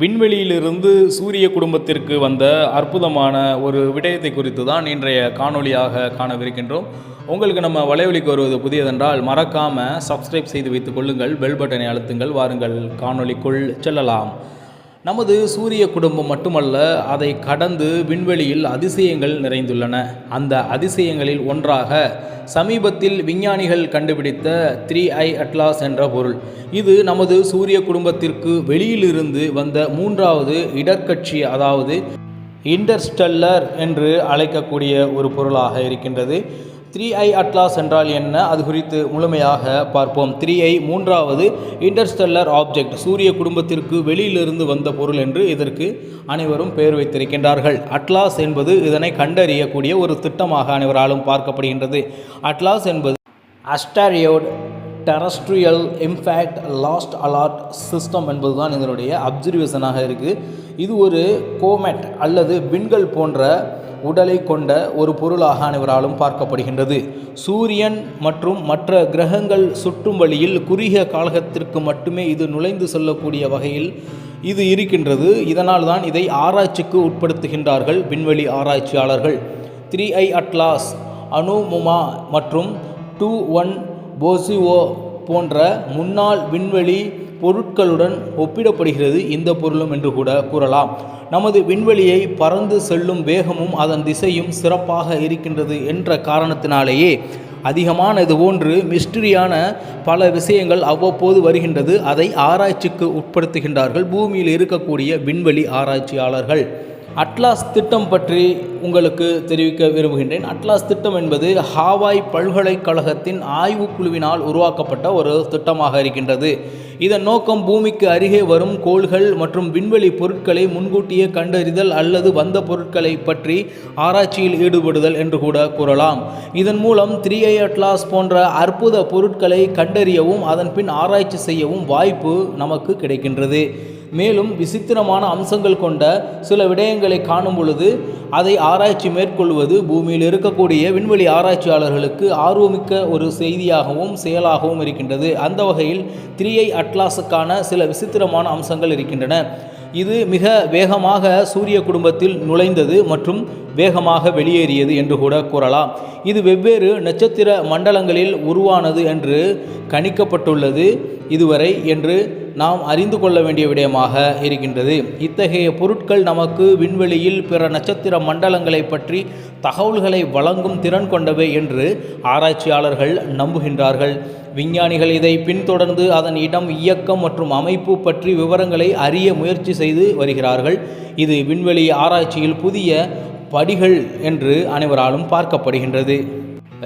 விண்வெளியிலிருந்து சூரிய குடும்பத்திற்கு வந்த அற்புதமான ஒரு விடயத்தை குறித்து தான் இன்றைய காணொளியாக காணவிருக்கின்றோம். உங்களுக்கு நம்ம வலைவலிக்கு வருவது புதியதென்றால் மறக்காமல் சப்ஸ்கிரைப் செய்து வைத்துக் கொள்ளுங்கள் பெல் பட்டனை அழுத்துங்கள் வாருங்கள் காணொளிக்குள் செல்லலாம். நமது சூரிய குடும்பம் மட்டுமல்ல அதை கடந்து விண்வெளியில் அதிசயங்கள் நிறைந்துள்ளன. அந்த அதிசயங்களில் ஒன்றாக சமீபத்தில் விஞ்ஞானிகள் கண்டுபிடித்த த்ரீ ஐ அட்லாஸ் என்ற பொருள். இது நமது சூரிய குடும்பத்திற்கு வெளியிலிருந்து வந்த மூன்றாவது இடர்கட்சி அதாவது இன்டர்ஸ்டெல்லர் என்று அழைக்கக்கூடிய ஒரு பொருளாக இருக்கின்றது. த்ரீ ஐ அட்லாஸ் என்றால் என்ன? அது குறித்து முழுமையாக பார்ப்போம். த்ரீ ஐ மூன்றாவது இன்டர்ஸ்டெல்லர் ஆப்ஜெக்ட் சூரிய குடும்பத்திற்கு வெளியிலிருந்து வந்த பொருள் என்று இதற்கு அனைவரும் பெயர் வைத்திருக்கின்றார்கள். அட்லாஸ் என்பது இதனை கண்டறியக்கூடிய ஒரு திட்டமாக அனைவராலும் பார்க்கப்படுகின்றது. அட்லாஸ் என்பது asteroid terrestrial impact last alert system என்பதுதான் இதனுடைய அப்சர்வேஷனாக இருக்குது இது ஒரு கோமெட் அல்லது விண்கள் போன்ற உடலை கொண்ட ஒரு பொருளாக அனைவராலும் பார்க்கப்படுகின்றது. சூரியன் மற்றும் மற்ற கிரகங்கள் சுற்றும் வழியில் குறுகிய காலகத்திற்கு மட்டுமே இது நுழைந்து செல்லக்கூடிய வகையில் இது இருக்கின்றது. இதனால் தான் இதை ஆராய்ச்சிக்கு உட்படுத்துகின்றார்கள் விண்வெளி ஆராய்ச்சியாளர்கள். த்ரீ ஐ அட்லாஸ் அனுமுமா மற்றும் டூ ஒன் போசிஓ போன்ற முன்னாள் விண்வெளி பொருட்களுடன் ஒப்பிடப்படுகிறது இந்த பொருளும் என்று கூட கூறலாம். நமது விண்வெளியை பறந்து செல்லும் வேகமும் அதன் திசையும் சிறப்பாக இருக்கின்றது என்ற காரணத்தினாலேயே அதிகமான இது போன்று மிஸ்டரியான பல விஷயங்கள் அவ்வப்போது வருகின்றது. அதை ஆராய்ச்சிக்கு உட்படுத்துகின்றார்கள். பூமியில் இருக்கக்கூடிய விண்வெளி ஆராய்ச்சியாளர்கள். அட்லாஸ் திட்டம் பற்றி உங்களுக்கு தெரிவிக்க விரும்புகின்றேன். அட்லாஸ் திட்டம் என்பது ஹாவாய் பல்கலைக்கழகத்தின் ஆய்வுக்குழுவினால் உருவாக்கப்பட்ட ஒரு திட்டமாக இருக்கின்றது. இதன் நோக்கம் பூமிக்கு அருகே வரும் கோள்கள் மற்றும் விண்வெளி பொருட்களை முன்கூட்டியே கண்டறிதல் அல்லது வந்த பொருட்களை பற்றி ஆராய்ச்சியில் ஈடுபடுதல் என்று கூட கூறலாம். இதன் மூலம் த்ரீ ஐ அட்லாஸ் போன்ற அற்புத பொருட்களை கண்டறியவும் அதன் பின் ஆராய்ச்சி செய்யவும் வாய்ப்பு நமக்கு கிடைக்கின்றது. மேலும் விசித்திரமான அம்சங்கள் கொண்ட சில விடயங்களை காணும் பொழுது அதை ஆராய்ச்சி மேற்கொள்வது பூமியில் இருக்கக்கூடிய விண்வெளி ஆராய்ச்சியாளர்களுக்கு ஆர்வமிக்க ஒரு செய்தியாகவும் செயலாகவும் இருக்கின்றது. அந்த வகையில் த்ரீஐ அட்லாஸுக்கான சில விசித்திரமான அம்சங்கள் இருக்கின்றன. இது மிக வேகமாக சூரிய குடும்பத்தில் நுழைந்தது மற்றும் வேகமாக வெளியேறியது என்று கூட கூறலாம். இது வெவ்வேறு நட்சத்திர மண்டலங்களில் உருவானது என்று கணிக்கப்பட்டுள்ளது இதுவரை என்று நாம் அறிந்து கொள்ள வேண்டிய விடயமாக இருக்கின்றது. இத்தகைய பொருட்கள் நமக்கு விண்வெளியில் பிற நட்சத்திர மண்டலங்களை பற்றி தகவல்களை வழங்கும் திறன் கொண்டவை என்று ஆராய்ச்சியாளர்கள் நம்புகின்றார்கள். விஞ்ஞானிகள் இதை பின்தொடர்ந்து அதன் இடம் இயக்கம் மற்றும் அமைப்பு பற்றி விவரங்களை அறிய முயற்சி செய்து வருகிறார்கள். இது விண்வெளி ஆராய்ச்சியில் புதிய படிகள் என்று அனைவராலும் பார்க்கப்படுகின்றது.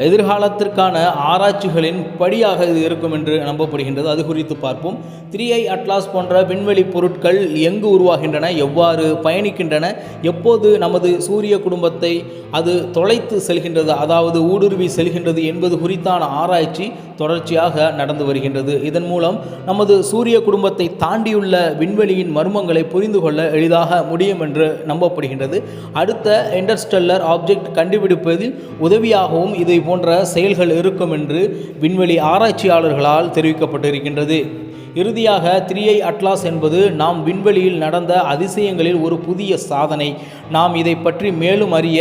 எதிர்காலத்திற்கான ஆராய்ச்சிகளின் படியாக இது இருக்கும் என்று நம்பப்படுகின்றது. அது குறித்து பார்ப்போம். த்ரீ ஐ அட்லாஸ் போன்ற விண்வெளி பொருட்கள் எங்கு உருவாகின்றன? எவ்வாறு பயணிக்கின்றன? எப்போது நமது சூரிய குடும்பத்தை அது தொலைத்து செல்கின்றது? அதாவது ஊடுருவி செல்கின்றது என்பது குறித்தான ஆராய்ச்சி தொடர்ச்சியாக நடந்து வருகின்றது. இதன் மூலம் நமது சூரிய குடும்பத்தை தாண்டியுள்ள விண்வெளியின் மர்மங்களை புரிந்து கொள்ள எளிதாக முடியும் என்று நம்பப்படுகின்றது. அடுத்த இன்டர்ஸ்டெல்லர் ஆப்ஜெக்ட் கண்டுபிடிப்பதில் உதவியாகவும் இதை போன்ற செயல்கள் இருக்கும் என்று விண்வெளி ஆராய்ச்சியாளர்களால் தெரிவிக்கப்பட்டிருக்கின்றது. இறுதியாக த்ரீ ஐ அட்லாஸ் என்பது நாம் விண்வெளியில் நடந்த அதிசயங்களில் ஒரு புதிய சாதனை. நாம் இதை பற்றி மேலும் அறிய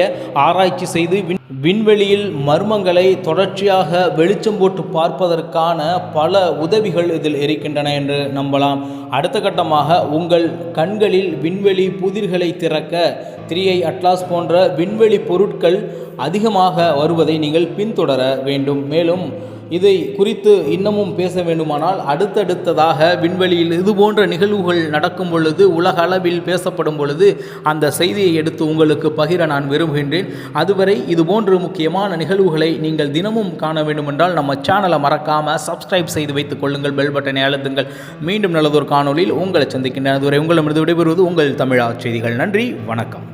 ஆராய்ச்சி செய்து விண் விண்வெளியில் மர்மங்களை தொடர்ச்சியாக வெளிச்சம் போட்டு பார்ப்பதற்கான பல உதவிகள் இதில் இருக்கின்றன என்று நம்பலாம். அடுத்த கட்டமாக உங்கள் கண்களில் விண்வெளி புதிர்களை திறக்க த்ரீ ஐ அட்லாஸ் போன்ற விண்வெளி பொருட்கள் அதிகமாக வருவதை நீங்கள் பின்தொடர வேண்டும். மேலும் இதை குறித்து இன்னமும் பேச வேண்டுமானால் அடுத்தடுத்ததாக விண்வெளியில் இது போன்ற நிகழ்வுகள் நடக்கும் பொழுது உலக அளவில் பேசப்படும் பொழுது அந்த செய்தியை எடுத்து உங்களுக்கு பகிர நான் விரும்புகின்றேன். அதுவரை இது போன்ற முக்கியமான நிகழ்வுகளை நீங்கள் தினமும் காண வேண்டுமென்றால் நம்ம சேனலை மறக்காமல் சப்ஸ்கிரைப் செய்து வைத்துக் கொள்ளுங்கள் பெல் பட்டனை அழுத்துங்கள். மீண்டும் நல்லதொரு காணொலியில் உங்களை சந்திக்கின்றேன். அதுவரை உங்களிடமிருந்து விடைபெறுவது உங்கள் தமிழா செய்திகள். நன்றி வணக்கம்.